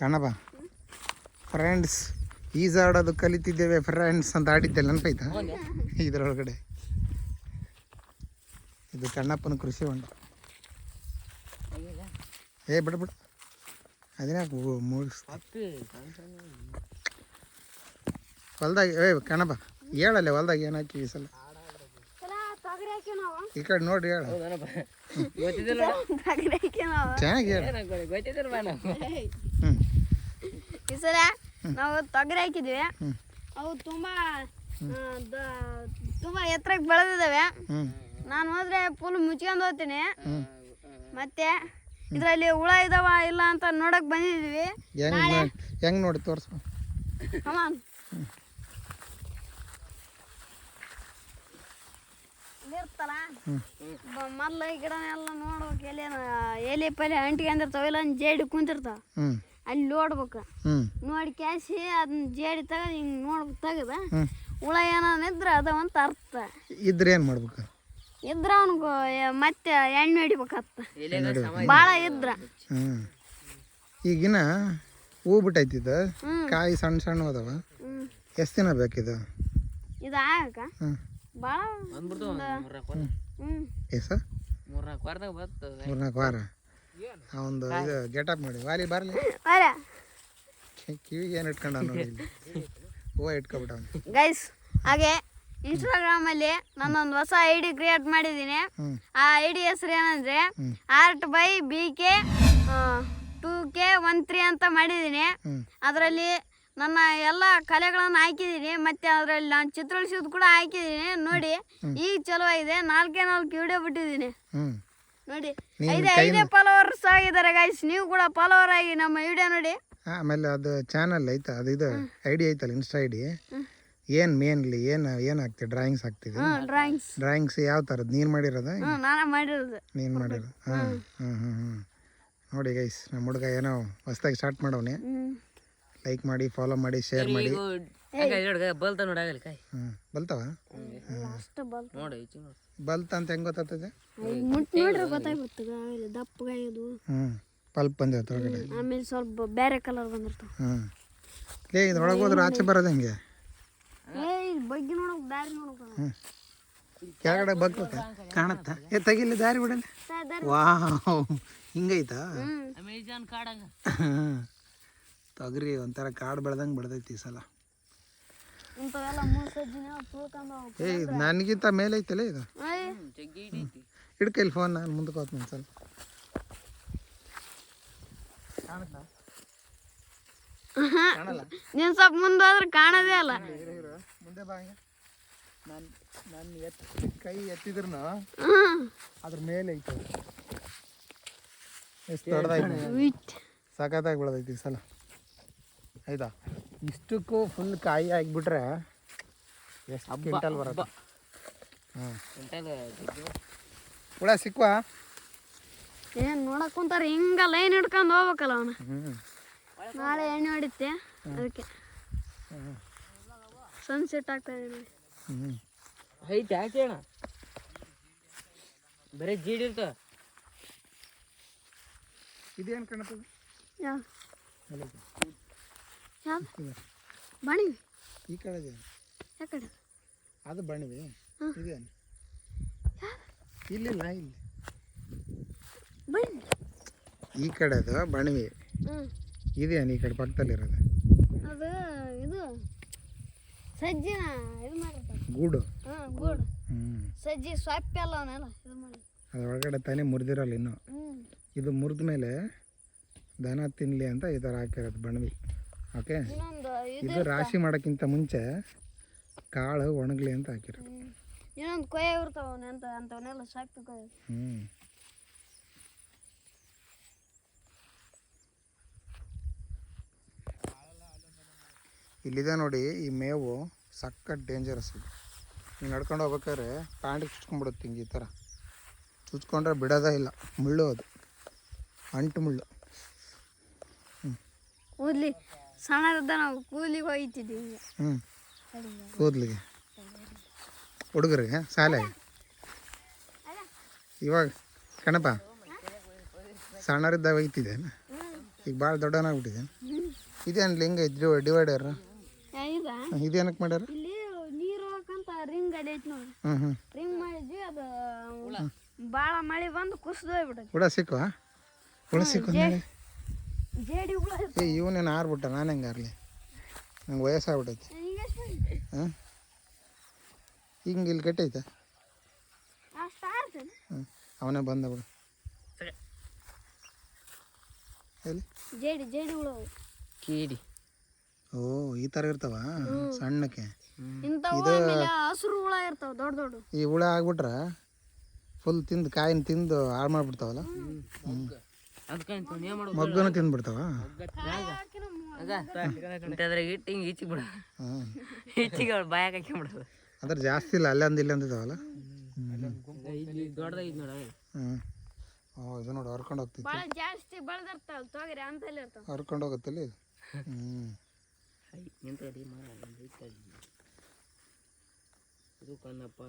ಕಣಬ friends ಈಜಾಡೋದು ಕಲಿತಿದ್ದೇವೆ friends ಅಂತ ಆಡಿದ್ದೆಲ್ಲ ನೆನಪಾಯ್ತಾ? ಇದರೊಳಗಡೆ. ಇದು ಕಣ್ಣಪ್ಪನ ಕೃಷಿ ಹೊಂಡ. ಏ ಬಿಡ ಬಿಡ. ಅದನ್ನ ಮೂಡಿಸ್ ಹೊಲ್ದಾಗ ಏ ಕಣಬ ಹೇಳಲ್ಲ ಹೊಲ್ದಾಗ ಏನು ಹಾಕಿ ಈ ಸಲ? ತೊಗರಿ ಹಾಕಿ ನಾವು ಈ ಕಡೆ ನೋಡ್ರಿ ಹೇಳ. ಗೊತ್ತಿದ್ದಿಲ್ಲ ತೊಗರಿ ಹಾಕಿ ನಾವು ಚೆನ್ನಾಗಿ ಹೇಳ. ಹ್ಞೂ ಈ ಸಲ ನಾವು ತೊಗರಿ ಹಾಕಿದ್ವಿ. ಅವು ತುಂಬಾ ತುಂಬಾ ಎತ್ತರಕ್ಕೆ ಬೆಳೆದಿದ್ದಾವೆ. ನಾನು ಹೋದ್ರೆ ಫುಲ್ ಮುಚ್ಕೊಂಡು ಹೋಗ್ತೀನಿ. ಮತ್ತೆ ಇದರಲ್ಲಿ ಹುಳ ಇದಾವ ಇಲ್ಲ ಅಂತ ನೋಡಕ್ ಬಂದಿದ್ವಿ ಹೆಂಗ್ ನೋಡಿ ತೋರ್ಸ. ಮೊದ್ಲ ಇರ್ತಲ್ಲ ಈ ಗಿಡನೆಲ್ಲ ನೋಡ್ಬೇಕು ಎಲೆ ಎಲೆ ಪಲೆ ಅಂಟ್ಕೊಂಡಿರ್ತಾವ ಇಲ್ಲ ಜೇಡಿ ಕುಂತಿರ್ತಾವ. ಅಲ್ಲಿ ನೋಡ್ಬೇಕು. ಹ್ಞೂ ನೋಡಿ ಕ್ಯಾಸಿ ಅದನ್ನ ಜೇಡಿ ತೆಗೆದು ಹಿಂಗೆ ನೋಡ್ಬೇಕು ತೆಗೆದ. ಹ್ಞೂ ಹುಳ ಅದ ಅದಾವಂತ ಅರ್ಥ. ಇದ್ರೆ ಏನು ಮಾಡ್ಬೇಕು? ಇದ್ರ ಅವನಿಗೆ ಮತ್ತೆ ಎಣ್ಣೆ ಹಿಡಿಬೇಕತ್ತ ಭಾಳ ಇದ್ರ. ಹ್ಞೂ ಈಗಿನ ಹೂ ಬಿಟ್ಟೈತಿದ. ಕಾಯಿ ಸಣ್ಣ ಸಣ್ಣ ಅದಾವ. ಎಷ್ಟು ದಿನ ಬೇಕಿದ? ಇದು ಆಗಕ? ಹ್ಞೂ ಭಾಳ ಬಂದ್ಬಿಡ್ತು ಮೂರ್ನಾಲ್ಕು ವಾರ. ಹ್ಮ್. ಎಸ? ಮೂರ್ನಾಲ್ಕು ವಾರದಾಗ ಬರ್ತದೆ. ಮೂರ್ನಾಲ್ಕು ವಾರ. ಅವಂದು ಇದು ಗೆಟಪ್ ಮಾಡಿ. ವಾಲಿ ಬರಲಿ. ಅಲ್ಲ ಕಿವಿಗೆ ಏನು ಇಟ್ಕೊಂಡ ನೋಡಿ. ಹೂವು ಇಟ್ಕೊಬಿಟ್ಟ ಗೈಸ್ ಹಾಗೆ ಇನ್ಸ್ಟಾಗ್ರಾಮಲ್ಲಿ ನಾನೊಂದು ಹೊಸ ಐ ಡಿ ಕ್ರಿಯೇಟ್ ಮಾಡಿದ್ದೀನಿ. ಆ ಐ ಡಿ ಹೆಸರು ಏನಂದ್ರೆ. Art by B K two K one three ಅಂತ ಮಾಡಿದ್ದೀನಿ. ಅದರಲ್ಲಿ ನನ್ನ ಎಲ್ಲ ಕಲೆಗಳನ್ನು ಹಾಕಿದ್ದೀನಿ. ಮತ್ತೆ ಅದರಲ್ಲಿ ನಾನು ಚಿತ್ರಿಸಿದ್ದು ಕೂಡ ಹಾಕಿದ್ದೀನಿ. ನೋಡಿ ಈಗ ಚಲೋ ಆಗಿದೆ ನಾಲ್ಕೇ ನಾಲ್ಕು ವಿಡಿಯೋ ಬಿಟ್ಟಿದ್ದೀನಿ. ನೋಡಿ ಐದೇ ಐದೇ ಫಾಲೋವರ್ಸ್ ಆಗಿದ್ದಾರೆ ಗೈಸ್ ನೀವು ಕೂಡ ಫಾಲೋವರ್ ಆಗಿ ನಮ್ಮ ವಿಡಿಯೋ ನೋಡಿ. ಆಮೇಲೆ ಅದು ಚಾನಲ್ ಐತ? ಅದು ಇದು ಐ ಡಿ ಐತಲ್ಲ ಇನ್ಸ್ಟಾ ಐಡಿ ಏನು ಮೇನ್ಲಿ ಏನು ಏನು ಹಾಕ್ತಿ ಡ್ರಾಯಿಂಗ್ಸ್ ಹಾಕ್ತಿದ್ವಿ ಡ್ರಾಯಿಂಗ್ಸ್ ಡ್ರಾಯಿಂಗ್ಸ್ ಯಾವ ತರದ್? ನೀನು ಮಾಡಿರೋದ ನಾನು ಮಾಡಿರೋದು. ನೀನು ಮಾಡಿರೋದು. ಹಾಂ ಹಾ. ಹಾ ನೋಡಿ ಗೈಸ್ ನಮ್ಮ ಹುಡುಗ ಏನೋ ಹೊಸದಾಗಿ ಸ್ಟಾರ್ಟ್ ಮಾಡವನೇ. ಲೈಕ್ ಮಾಡಿ ಫಾಲೋ ಮಾಡಿ ಶೇರ್ ಮಾಡಿ. ಬಲ್ತ ನೋಡಿ ಆಗಲಿ ಕಾಯಿ. ಹ್ಞೂ ಬಲ್ತವ? ಅಷ್ಟು ಬಲ್ ನೋಡಿ ಈಚೆ ನೋಡು. ಬಲ್ತ ಅಂತ ಹೆಂಗೆ ಗೊತ್ತಾಗ್ತದೆ ಮುಟ್ ನೋಡ್ರೆ ಗೊತ್ತಾಗ್ಬಿಡ್ತದೆ ಆಮೇಲೆ ದಪ್ಪಗಾಯೋದು ಹ್ಞೂ ಪಲ್ಪ್ ಬಂದಿರುತ್ತೆ ಹೊರಗಡೆ ಆಮೇಲೆ ಸ್ವಲ್ಪ ಬೇರೆ ಕಲರ್ ಬಂದಿರ್ತಾವ ಹ್ಞೂ ಲೇ ಇದ್ರೊಳಗೆ ಹೋದ್ರೆ ಆಚೆ ಬರೋದು ಹೆಂಗೆ? ಏ ಬಗ್ಗಿ ನೋಡಕ್ ದಾರಿ ನೋಡಕ್ ಹ್ಞೂ ಕೆಳಗಡೆ ಬಗ್ಬೇಕ ಕಾಣತ್ತಾ? ಏ ತೆಗಿಲಿ ದಾರಿ ಬಿಡಲ್ಲ ವಾವ್ ಹಿಂಗೈತಾ? ಅಮೆಜಾನ್ ಕಾಡಂಗ ತೊಗರಿ ಒಂಥರ ಕಾಡು ಬೆಳ್ದಂಗೆ ಬೆಳ್ದೈತಿ ಈ ಸಲ. ಇಂಥವೆಲ್ಲ ಮೂರು ಸಜ್ಜಿನ ತುಳ್ಕೊಂಡು ಹೋಗ್ಬೇಕು ಏ ಇದು? ನನಗಿಂತ ಮೇಲೆ ಐತಲ್ಲ ಇದು ಹಿಡೀತಿ ಹಿಡ್ಕೈಲಿ ಫೋನ್ ನಾನು ಮುಂದಕ್ಕೆ ಹೋಗ್ತೀನಿ ಸ್ವಲ್ಪ. ನೀನ್ ಸ್ವಲ್ಪ ಮುಂದೋದ್ರೆ ಕಾಣೋದೇ ಅಲ್ಲ ಮುಂದೆ ಬಾ ನಾನು ನನ್ನ ಎತ್ತಿ ಕೈ ಎತ್ತಿದ್ರು ಅದ್ರ ಮೇಲೆ ಐತೆ. ಎಷ್ಟು ದೊಡ್ಡದಾಯ್ತು. ಸಖತ್ತಾಗಿ ಬೆಳೆದೈತಿ ಸಲ. ಆಯ್ತಾ ಇಷ್ಟಕ್ಕೂ ಫುಲ್ ಕಾಯಿ ಆಗಿಬಿಟ್ರೆ ಎಷ್ಟು ಕ್ವಿಂಟಲ್ ಬರುತ್ತೆ? ಹಾಂ ಹುಳ ಸಿಕ್ಕುವ ಏನ್ ನೋಡಕ್ ಕುಂತಾರ ಹಿಂಗ ಲೈನ್ ಹಿಡ್ಕೊಂಡು ಹೋಗ್ಬೇಕಲ್ಲ ಅವನು. ಹ್ಞೂ ನಾಳೆ ಎಣ್ಣೆ ಹೊಡಿತೆ ಅದಕ್ಕೆ. ಸನ್ಸೆಟ್ ಆಗ್ತಾ ಇದೆ ನೋಡಿ. ಹ್ಞೂ ಐತಿ ಯಾಕೆ ಅಣ್ಣ. ಬರೀ ಜೀಡ್ ಇರ್ತ. ಇದೇನು ಕಾಣುತ್ತದೆ ಯಾ. ಬಣಿವಿ ಈ ಕಡೆ. ಯಾಕಡೆ ಅದು ಬಣಿವಿ ಇದೇನು ಇಲ್ಲಿಲ್ಲ ಇಲ್ಲಿ. ಬಣಿ ಈ ಕಡೆದು ಅದು ಹ್ಮ್. ಇದೇನು ಈ ಕಡೆ ಪಕ್ಕದಲ್ಲಿರೋದು. ಅದು ಇದು. ಸಜ್ಜಿನ ಇದು ಮಾಡಿರ್ತಾರೆ ಗೂಡು. ಹಾಂ ಗೂಡು. ಸಜ್ಜಿ ಸೊಪ್ಪೆ ಅಲ್ಲ ಅವನ್ನೆಲ್ಲ ಇದು ಮಾಡಿ. ಅದ್ರೊಳಗಡೆ ತಾನೇ ಮುರಿದಿರಲ್ಲ ಇನ್ನು. ಇದು ಮುರಿದ ಮೇಲೆ ದನ ತಿನ್ನಲಿ ಅಂತ ಈ ಥರ ಹಾಕಿರೋದು ಬಣವಿ ಓಕೆ? ಇದು ರಾಶಿ ಮಾಡೋಕ್ಕಿಂತ ಮುಂಚೆ ಕಾಳು ಒಣಗಲಿ ಅಂತ ಹಾಕಿರೋದು. ಇನ್ನೊಂದು ಕೊಯ್ಯ ಇರ್ತಾವ ಅಂತ ಅಂತವನ್ನೆಲ್ಲ ಸಾಕ್ತು ಕೊಯ್ಯ. ಹ್ಞೂ ಇಲ್ಲಿದೆ ನೋಡಿ ಈ ಮೇವು ಸಖತ್ ಡೇಂಜರಸ್ ಇದು. ನೀವು ನಡ್ಕೊಂಡು ಹೋಗ್ಬೇಕಾದ್ರೆ ಪ್ಯಾಂಟಿಗೆ ಚುಚ್ಕೊಂಡ್ಬಿಡುತ್ತೆ ಹಿಂಗೆ ಈ ಥರ. ಚುಚ್ಕೊಂಡ್ರೆ ಬಿಡೋದೇ ಇಲ್ಲ. ಮುಳ್ಳು ಅದು. ಅಂಟು ಮುಳ್ಳು. ಕೂದ್ಲಿ ಸಣ್ಣದ ನಾವು ಕೂದಲಿಗೆ ಹೋಯ್ತಿದ್ವಿ ಹಿಂಗೆ ಹ್ಞೂ ಕೂದಲಿಗೆ. ಹುಡುಗರಿಗೆ ಶಾಲೆಗೆ ಇವಾಗ ಕಣಪ್ಪ? ಸಣ್ಣರಿದ್ದಾಗ ಒಯ್ತಿದ್ದೇನೆ ಈಗ ಭಾಳ ದೊಡ್ಡನಾಗ್ಬಿಟ್ಟಿದೆ ಇದೇನು ಲಿಂಗ ಇದ್ರು ಡಿವೈಡರ್? ಇದಾ ಇದೇನಕ್ಕೆ ಮಾಡ್ಯಾರ? ರಿಂಗ್ ಅಡಿ ಐತಿ ನೋಡಿ ರಿಂಗ್ ಮಾಡಿದ್ವಿ ಅದು ಭಾಳ ಮಳೆ ಬಂದು ಕುಸಿದು ಹೋಗ್ಬಿಟ್ಟೈತಿ. ಹುಳ ಸಿಕ್ಕವಾ ಹುಳ ಸಿಕ್ಕು ಏ ಇವನೇನು ಆರ್ಬಿಟ್ಟ? ನಾನು ಹೆಂಗೆ ಆರ್ಲಿ? ನಂಗೆ ವಯಸ್ಸಾಗ್ಬಿಟ್ಟೈತಿ? ಹಾಂ? ಹಿಂಗೆ ಇಲ್ಲಿ ಕೆಟ್ಟೈತೆ? ಹಾಂ ಅವನೇ ಬಂದ ಬಿಡು. ಎಲ್ಲಿ? ಜೇಡಿ ಜೇಡಿ ಹುಳ ಕೀಡಿ. ಓ ಈ ಥರ ಇರ್ತಾವ? ಸಣ್ಣಕ್ಕೆ? ಈ ಹುಳ ಆಗ್ಬಿಟ್ರ ಫುಲ್ ತಿಂದು ಕಾಯಿನ ತಿಂದು ಹಾಳು ಮಾಡ್ಬಿಡ್ತಾವಲ್ಲ? ಮಾಡೋದು ಮಗ್ಗನ ತಿಂದ್ಬಿಡ್ತಾವ ಇಂಥದ್ರಾಗ ಇಟ್ಟು ಹಿಂಗೆ ಈಚಿಗೆ ಬಿಡ. ಹ್ಞೂ ಈಚಿಗೆ ಅವ್ಳು ಬಾಯಾಗ ಹಾಕ್ಕೊಂಬಿಡೋದು ಅದ್ರ ಜಾಸ್ತಿ ಇಲ್ಲ ಅಲ್ಲೇ ಅಂದ ಇಲ್ಲ ಅಂದಿದ್ದಾವಲ್ಲ? ಇಲ್ಲಿ ದೊಡ್ಡದಾಗಿತ್ತು ನೋಡ ಹ್ಞೂ ಇದು ನೋಡಿ ಹರ್ಕೊಂಡು ಹೋಗ್ತೈತಿ ಭಾಳ ಜಾಸ್ತಿ ಬೆಳೆದಿರ್ತಾವ ತೊಗರಿ ಅಂತಲ್ಲಿ ಇರ್ತಾವ. ಹರ್ಕೊಂಡು ಹೋಗುತ್ತಲ್ಲ? ಇದು ಹ್ಞೂ ನಿಂತ ಇದು ಕಣ್ಣಪ್ಪ.